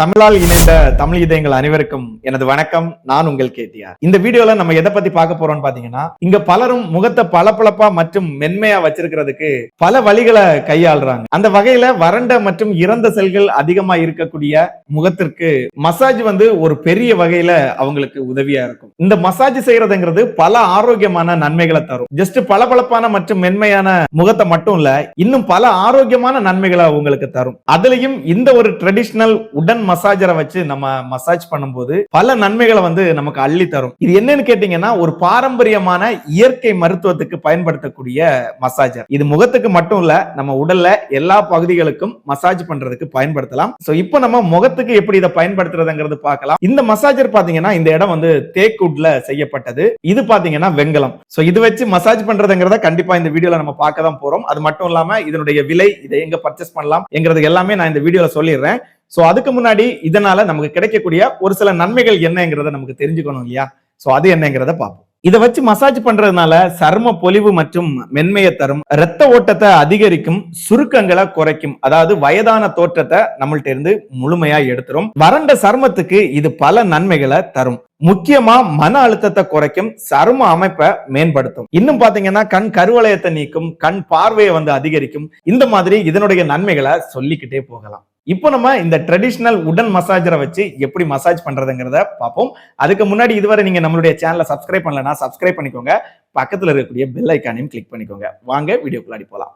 தமிழால் இணைந்த தமிழ் இதயங்கள் அனைவருக்கும் எனது வணக்கம். நான் உங்கள் கேட்டியார் இந்த வீடியோல நம்ம எதை பத்தி பார்க்க போறோம்னு பாத்தீங்கன்னா இங்க பலரும் முகத்தை பளபளப்பா மற்றும் மென்மையா வச்சிருக்கிறதுக்கு பல வழிகளை கையாளுறாங்க. அந்த வகையில வறண்ட மற்றும் இறந்த செல்கள் அதிகமா இருக்கக்கூடிய முகத்திற்கு மசாஜ் வந்து ஒரு பெரிய வகையில அவங்களுக்கு உதவியா இருக்கும். இந்த மசாஜ் செய்யறதுங்கிறது பல ஆரோக்கியமான நன்மைகளை தரும். ஜஸ்ட் பளபளப்பான மற்றும் மென்மையான முகத்தை மட்டும் இல்ல இன்னும் பல ஆரோக்கியமான நன்மைகளை உங்களுக்கு தரும். அதுலயும் இந்த ஒரு ட்ரெடிஷனல் உடன் மசாஜரை வச்சு நம்ம மசாஜ் பண்ணும்போது பல நன்மைகளை வந்து நமக்கு அள்ளி தரும். இது என்னன்னு கேட்டீங்கன்னா ஒரு பாரம்பரியமான இயற்கை மருத்துவத்துக்கு பயன்படுத்தக்கூடிய மசாஜர் இது முகத்துக்கு மட்டும் இல்ல நம்ம உடல்ல எல்லா பகுதிகளுக்கும் மசாஜ் பண்றதுக்கு பயன்படுத்தலாம். சோ இப்போ நம்ம முகத்துக்கு எப்படி இதை பயன்படுத்துறதுங்கிறது பார்க்கலாம். இந்த மசாஜர் பாத்தீங்கன்னா இந்த இடம் வந்து தேக்குட்ல செய்யப்பட்டது. இது பாத்தீங்கன்னா வெங்கலம். சோ இது வச்சு மசாஜ் பண்றதுங்கிறத கண்டிப்பா இந்த வீடியோல நம்ம பார்க்க தான் போறோம். அது மட்டும் இல்லாம இதனுடைய விலை இதை எங்க பர்ச்சேஸ் பண்ணலாம் என்கிறது எல்லாமே நான் இந்த வீடியோல சொல்லிடுறேன். சோ அதுக்கு முன்னாடி இதனால நமக்கு கிடைக்கக்கூடிய ஒரு சில நன்மைகள் என்னங்கிறத நமக்கு தெரிஞ்சுக்கணும் இல்லையா? சோ அது என்னங்கிறத பார்ப்போம். இதை வச்சு மசாஜ் பண்றதுனால சரும பொலிவு மற்றும் மென்மையை தரும் இரத்த ஓட்டத்தை அதிகரிக்கும் சுருக்கங்களை குறைக்கும் அதாவது வயதான தோற்றத்தை நம்மள்ட்ட இருந்து முழுமையா எடுத்துரும். வறண்ட சருமத்துக்கு இது பல நன்மைகளை தரும். முக்கியமா மன அழுத்தத்தை குறைக்கும் சரும அமைப்பை மேம்படுத்தும். இன்னும் பாத்தீங்கன்னா கண் கருவளையத்தை நீக்கும் கண் பார்வையை வந்து அதிகரிக்கும். இந்த மாதிரி இதனுடைய நன்மைகளை சொல்லிக்கிட்டே போகலாம். இப்போ நம்ம இந்த ட்ரெடிஷ்னல் உடன் மசாஜரை வச்சு எப்படி மசாஜ் பண்றதுங்கிறத பார்ப்போம். அதுக்கு முன்னாடி இதுவரை நீங்க நம்மளுடைய சேனலை சப்ஸ்கிரைப் பண்ணலனா சப்ஸ்கிரைப் பண்ணிக்கோங்க. பக்கத்தில் இருக்கக்கூடிய பெல் ஐக்கானையும் கிளிக் பண்ணிக்கோங்க. வாங்க வீடியோக்குள்ளாடி போலாம்.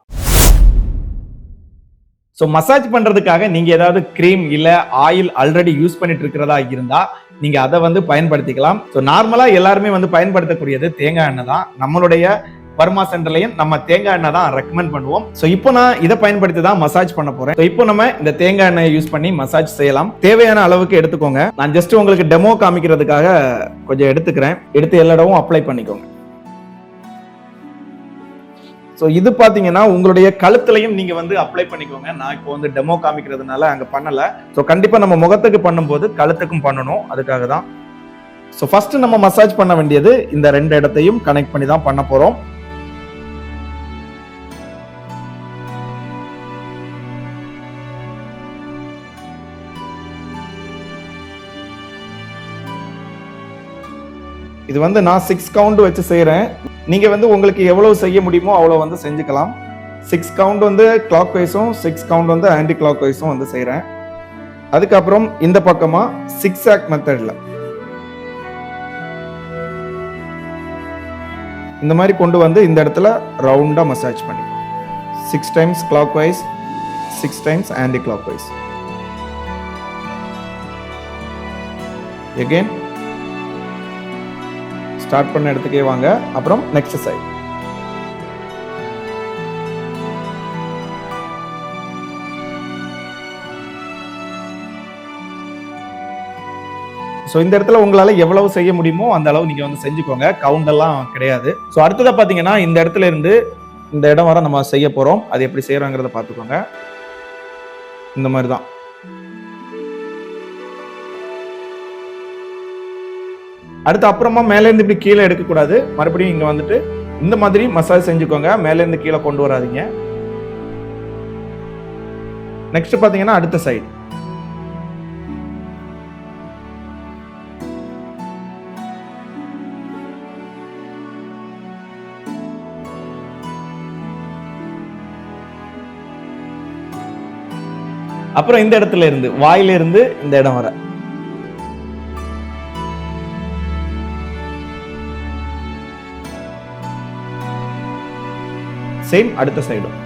ஸோ மசாஜ் பண்றதுக்காக நீங்க ஏதாவது க்ரீம் இல்ல ஆயில் ஆல்ரெடி யூஸ் பண்ணிட்டு இருக்கிறதா இருந்தா நீங்க அதை வந்து பயன்படுத்திக்கலாம். ஸோ நார்மலா எல்லாருமே வந்து பயன்படுத்தக்கூடியது தேங்காய் எண்ணெய் தான். நம்மளுடைய பர்மா சென்டர்லையும் நம்ம தேங்காய் எண்ணெய் தான் ரெக்கமெண்ட் பண்ணுவோம். ஸோ இப்போ நான் இதை பயன்படுத்தி தான் மசாஜ் பண்ண போறேன். ஸோ இப்போ நம்ம இந்த தேங்காய் எண்ணெயை யூஸ் பண்ணி மசாஜ் செய்யலாம். தேவையான அளவுக்கு எடுத்துக்கோங்க. நான் ஜஸ்ட் உங்களுக்கு டெமோ காமிக்கிறதுக்காக கொஞ்சம் எடுத்துக்கிறேன். எடுத்து எல்லா இடமும் அப்ளை பண்ணிக்கோங்க. ஸோ இது பார்த்தீங்கன்னா உங்களுடைய கழுத்துலையும் நீங்க வந்து அப்ளை பண்ணிக்கோங்க. நான் இப்போ வந்து டெமோ காமிக்கிறதுனால அங்க பண்ணல. ஸோ கண்டிப்பா நம்ம முகத்துக்கு பண்ணும்போது கழுத்துக்கும் பண்ணணும். அதுக்காக தான். ஸோ ஃபர்ஸ்ட் நம்ம மசாஜ் பண்ண வேண்டியது இந்த ரெண்டு இடத்தையும் கனெக்ட் பண்ணி தான் பண்ண போறோம். இது வந்து நான் சிக்ஸ் கவுண்ட் வச்சு செய்கிறேன் நீங்கள் வந்து உங்களுக்கு எவ்வளோ செய்ய முடியுமோ அவ்வளோ வந்து செஞ்சுக்கலாம். சிக்ஸ் கவுண்ட் வந்து கிளாக் வைஸும் சிக்ஸ் கவுண்ட் வந்து ஆன்டி கிளாக் வைஸும் வந்து செய்கிறேன் அதுக்கப்புறம் இந்த பக்கமாக சிக்ஸ் ஆக் மெத்தடில் இந்த மாதிரி கொண்டு வந்து இந்த இடத்துல ரவுண்டாக மசாஜ் பண்ணிக்கலாம். Six times clockwise six times anticlockwise again start பண்ண இடத்துக்கே வாங்க. அப்புறம் நெக்ஸ்ட் சைட் ஸோ இந்த இடத்துல உங்களால் எவ்வளவு செய்ய முடியுமோ அந்த அளவு நீங்கள் வந்து செஞ்சுக்கோங்க. கவுண்டெல்லாம் கிடையாது. ஸோ அடுத்ததாக பார்த்தீங்கன்னா இந்த இடத்துல இருந்து இந்த இடம் வர நம்ம செய்ய போகிறோம் அது எப்படி செய்கிறோங்கிறத பார்த்துக்கோங்க. இந்த மாதிரி தான் அடுத்து அப்புறமா மேலேருந்து இப்படி கீழே எடுக்கக்கூடாது. மறுபடியும் இங்கே வந்துட்டு இந்த மாதிரி மசாஜ் செஞ்சுக்கோங்க. மேலேருந்து கீழே கொண்டு வராதீங்க. நெக்ஸ்ட் பார்த்தீங்கன்னா அடுத்த சைடு அப்புறம் இந்த இடத்துல இருந்து வாயில இருந்து இந்த இடம் வர. சேம் அடுத்த சைடும்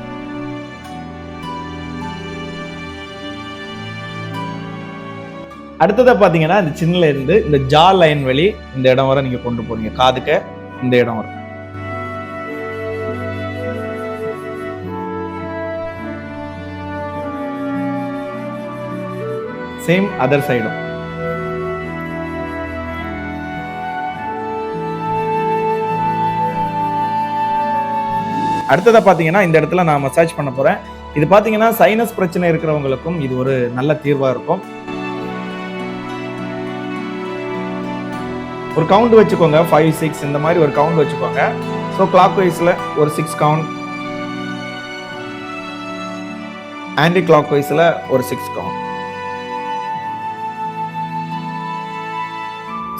அடுத்ததை பாத்தீங்கன்னா இந்த சின்னல இருந்து இந்த ஜா லைன் வழி இந்த இடம் வரை நீங்க கொண்டு போறீங்க காதுக்க இந்த இடம் வரும் சேம் அதர் சைடும் அடுத்ததாக பார்த்தீங்கன்னா இந்த இடத்துல நான் மசாஜ் பண்ண போகிறேன் இது பார்த்தீங்கன்னா சைனஸ் பிரச்சனை இருக்கிறவங்களுக்கும் இது ஒரு நல்ல தீர்வாக இருக்கும். ஒரு கவுண்ட் வச்சுக்கோங்க. ஃபைவ் சிக்ஸ் இந்த மாதிரி ஒரு கவுண்ட் வச்சுக்கோங்க. ஸோ கிளாக் வைஸில் ஒரு சிக்ஸ் கவுண்ட் ஆன்டி கிளாக் வைஸில் ஒரு சிக்ஸ் கவுண்ட்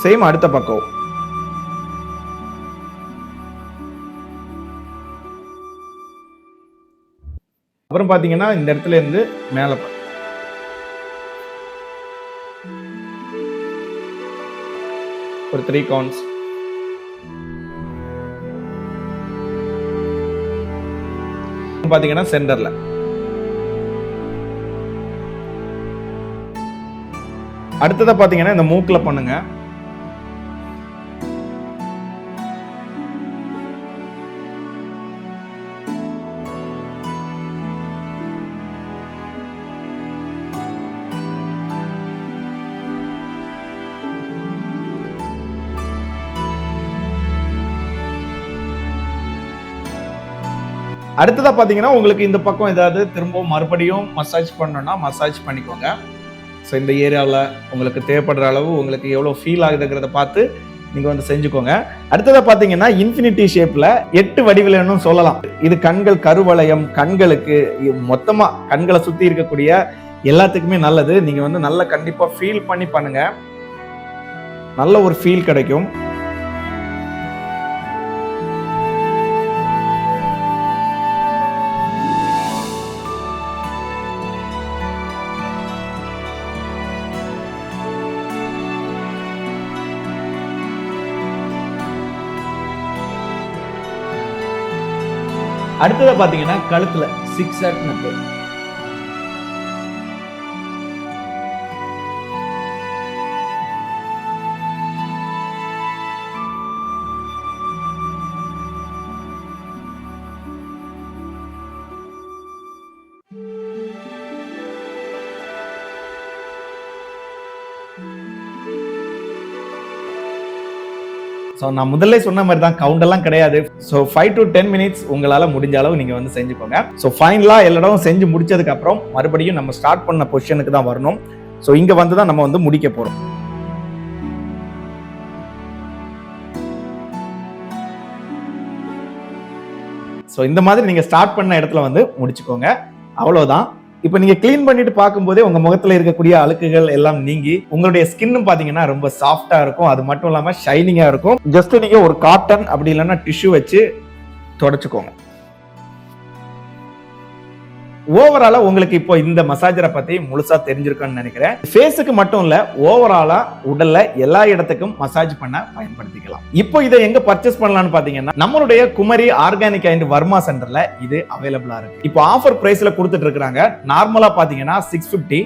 சேம் அடுத்த பக்கம். அப்புறம் பார்த்தீங்கன்னா இந்த இடத்துல இருந்து மேலே ஒரு த்ரீ கவுண்ட்ஸ் பார்த்தீங்கன்னா சென்டரில் அடுத்ததை பார்த்தீங்கன்னா இந்த மூக்கில் பண்ணுங்கள் அடுத்ததாக பார்த்தீங்கன்னா உங்களுக்கு இந்த பக்கம் ஏதாவது திரும்பவும் மறுபடியும் மசாஜ் பண்ணணும்னா மசாஜ் பண்ணிக்கோங்க. ஸோ இந்த ஏரியாவில் உங்களுக்கு தேவைப்படுற அளவு உங்களுக்கு எவ்வளோ ஃபீல் ஆகுதுங்கிறத பார்த்து நீங்கள் வந்து செஞ்சுக்கோங்க. அடுத்ததாக பார்த்தீங்கன்னா இன்ஃபினிட்டி ஷேப்பில் எட்டு வடிவிலன்னு சொல்லலாம். இது கண்கள் கருவளையம் கண்களுக்கு மொத்தமாக கண்களை சுற்றி இருக்கக்கூடிய எல்லாத்துக்குமே நல்லது. நீங்கள் வந்து நல்லா கண்டிப்பாக ஃபீல் பண்ணி பண்ணுங்கள் நல்ல ஒரு ஃபீல் கிடைக்கும். அடுத்ததை பார்த்தீங்கன்னா கழுத்தில் சிக்ஸ் ஆட் மெத்தட் ஸோ நான் முதல்ல சொன்ன மாதிரி தான் கவுண்ட் எல்லாம் கிடையாது. So five to ten minutes உங்களால் முடிஞ்ச அளவு நீங்கள் வந்து செஞ்சுக்கோங்க. ஸோ ஃபைனலாக எல்லா இடமும் செஞ்சு முடிச்சதுக்கப்புறம் மறுபடியும் நம்ம ஸ்டார்ட் பண்ண பொசிஷனுக்கு தான் வரணும். ஸோ இங்கே வந்து தான் நம்ம வந்து முடிக்க போகிறோம் ஸோ இந்த மாதிரி நீங்கள் ஸ்டார்ட் பண்ண இடத்துல வந்து முடிச்சுக்கோங்க. அவ்வளோதான் இப்போ நீங்க க்ளீன் பண்ணிட்டு பார்க்கும்போதே உங்க முகத்துல இருக்கக்கூடிய அழுக்குகள் எல்லாம் நீங்கி உங்களுடைய ஸ்கின்னும் பாத்தீங்கன்னா ரொம்ப சாஃப்டா இருக்கும். அது மட்டும் இல்லாம ஷைனிங்கா இருக்கும். ஜஸ்ட் நீங்க ஒரு காட்டன் அப்படி இல்லைன்னா டிஷ்யூ வச்சு தொடச்சுக்கோங்க. ஓவராலா உங்களுக்கு இப்போ இந்த மசாஜரை பத்தி முழுசா தெரிஞ்சிருக்கோம்னு நினைக்கிறேன். ஃபேஸுக்கு மட்டும் இல்ல ஓவராலா உடல்ல எல்லா இடத்துக்கும் மசாஜ் பண்ண பயன்படுத்திக்கலாம். இப்போ இதை எங்க பர்ச்சேஸ் பண்ணலாம்னு பாத்தீங்கன்னா நம்மளுடைய குமரி ஆர்கானிக் அண்ட் வர்மா சென்டர்ல இது அவைலபிளா இருக்கு. இப்போ ஆஃபர் பிரைஸ்ல கொடுத்துட்டு இருக்காங்க நார்மலா பாத்தீங்கன்னா சிக்ஸ் பிப்டி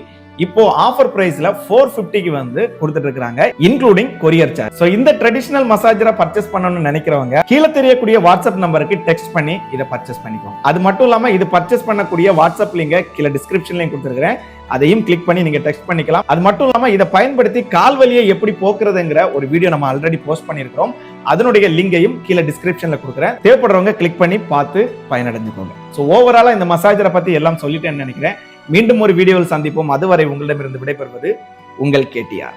இப்போ ஆஃபர் பிரைஸ்ல ஃபோர் ஃபிஃப்டிக்கு வந்து கொடுத்துட்டு இருக்காங்க இன்க்ளூடிங் கொரியர் சார்ஜ் ஸோ இந்த ட்ரெடிஷனல் மசாஜரை பர்ச்சேஸ் பண்ணணும்னு நினைக்கிறவங்க கீழே தெரியக்கூடிய வாட்ஸ்அப் நம்பருக்கு டெக்ஸ்ட் பண்ணி இதை பர்ச்சேஸ் பண்ணிக்கோங்க. அது மட்டும் இல்லாமல் இது பர்ச்சேஸ் பண்ணக்கூடிய வாட்ஸ்அப் லிங்க கீழே டிஸ்கிரிப்ஷன்லையும் கொடுத்துருக்கிறேன். அதையும் கிளிக் பண்ணி நீங்க டெக்ஸ்ட் பண்ணிக்கலாம். அது மட்டும் இல்லாம இதை பயன்படுத்தி கால் வலியை எப்படி போக்குறதுங்கிற ஒரு வீடியோ நம்ம ஆல்ரெடி போஸ்ட் பண்ணியிருக்கிறோம். அதனுடைய லிங்கையும் கீழே டிஸ்கிரிப்ஷன்ல கொடுக்குறேன். தேவைப்படுறவங்க கிளிக் பண்ணி பார்த்து பயனடைஞ்சுக்கோங்க. ஸோ ஓவராலா இந்த மசாஜரை பத்தி எல்லாம் சொல்லிட்டேன்னு நினைக்கிறேன். மீண்டும் ஒரு வீடியோவில் சந்திப்போம். அதுவரை உங்களிடமிருந்து விடைபெறுவது உங்கள் கேட்டியார்